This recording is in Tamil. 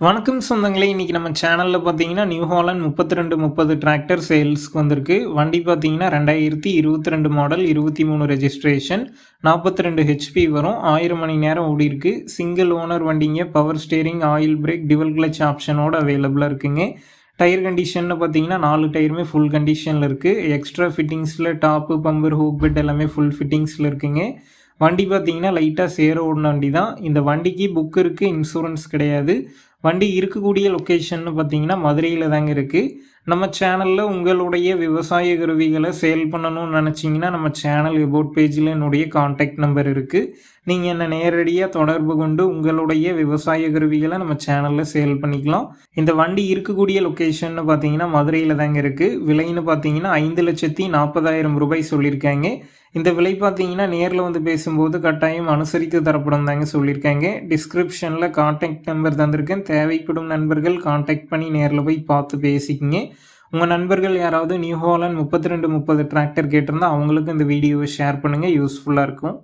வணக்கம் சொந்தங்களே இன்றைக்கி நம்ம சேனலில் பார்த்தீங்கன்னா நியூ ஹாலண்ட் முப்பத்தி ரெண்டு முப்பது டிராக்டர் சேல்ஸ்க்கு வந்திருக்கு. வண்டி பார்த்தீங்கன்னா ரெண்டாயிரத்தி இருபத்தி ரெண்டு மாடல் இருபத்தி மூணு ரெஜிஸ்ட்ரேஷன் நாற்பத்தி ரெண்டு ஹெச்பி வரும். ஆயிரம் மணி நேரம் ஓடி இருக்கு. சிங்கிள் ஓனர் வண்டிங்க power steering oil brake dual clutch ஆப்ஷனோட அவைலபிளாக இருக்குங்க. டயர் கண்டிஷன்னு பார்த்தீங்கன்னா நாலு டயருமே ஃபுல் கண்டிஷனில் இருக்குது எக்ஸ்ட்ரா ஃபிட்டிங்ஸில் டாப்பு பம்பர் ஹூக் பெட் எல்லாமே ஃபுல் ஃபிட்டிங்ஸில் இருக்குங்க. வண்டி பார்த்தீங்கன்னா லைட்டாக சேர ஓடின வண்டி தான் இந்த வண்டிக்கு புக் இருக்குது இன்சூரன்ஸ் கிடையாது. வண்டி இருக்கக்கூடிய லொக்கேஷன்னு பார்த்தீங்கன்னா மதுரையில் தாங்க இருக்குது நம்ம சேனலில் உங்களுடைய விவசாய கருவிகளை சேல் பண்ணணும்னு நினச்சிங்கன்னா நம்ம சேனல் எபோட் பேஜில் என்னுடைய காண்டாக்ட் நம்பர் இருக்குது நீங்கள் என்னை நேரடியாக தொடர்பு கொண்டு உங்களுடைய விவசாய கருவிகளை நம்ம சேனலில் சேல் பண்ணிக்கலாம். இந்த வண்டி இருக்கக்கூடிய லொக்கேஷன்னு பார்த்தீங்கன்னா மதுரையில் தாங்க இருக்குது விலைன்னு பார்த்தீங்கன்னா ஐந்து லட்சத்தி நாற்பதாயிரம் ரூபாய் சொல்லியிருக்காங்க. இந்த விலை பார்த்தீங்கன்னா நேரில் வந்து பேசும்போது கட்டாயம் அனுசரித்து தரப்படும் தாங்க சொல்லியிருக்காங்க. டிஸ்கிரிப்ஷனில் காண்டாக்ட் நம்பர் தந்திருக்கேன். தேவைப்படும் நண்பர்கள் காண்டாக்ட் பண்ணி நேரில் போய் பார்த்து பேசிக்கிங்க. உங்கள் நண்பர்கள் யாராவது நியூ ஹாலண்ட் முப்பத்தி ரெண்டு முப்பது டிராக்டர் கேட்டிருந்தா அவங்களுக்கும் இந்த வீடியோவை ஷேர் பண்ணுங்கள் யூஸ்ஃபுல்லாக இருக்கும்.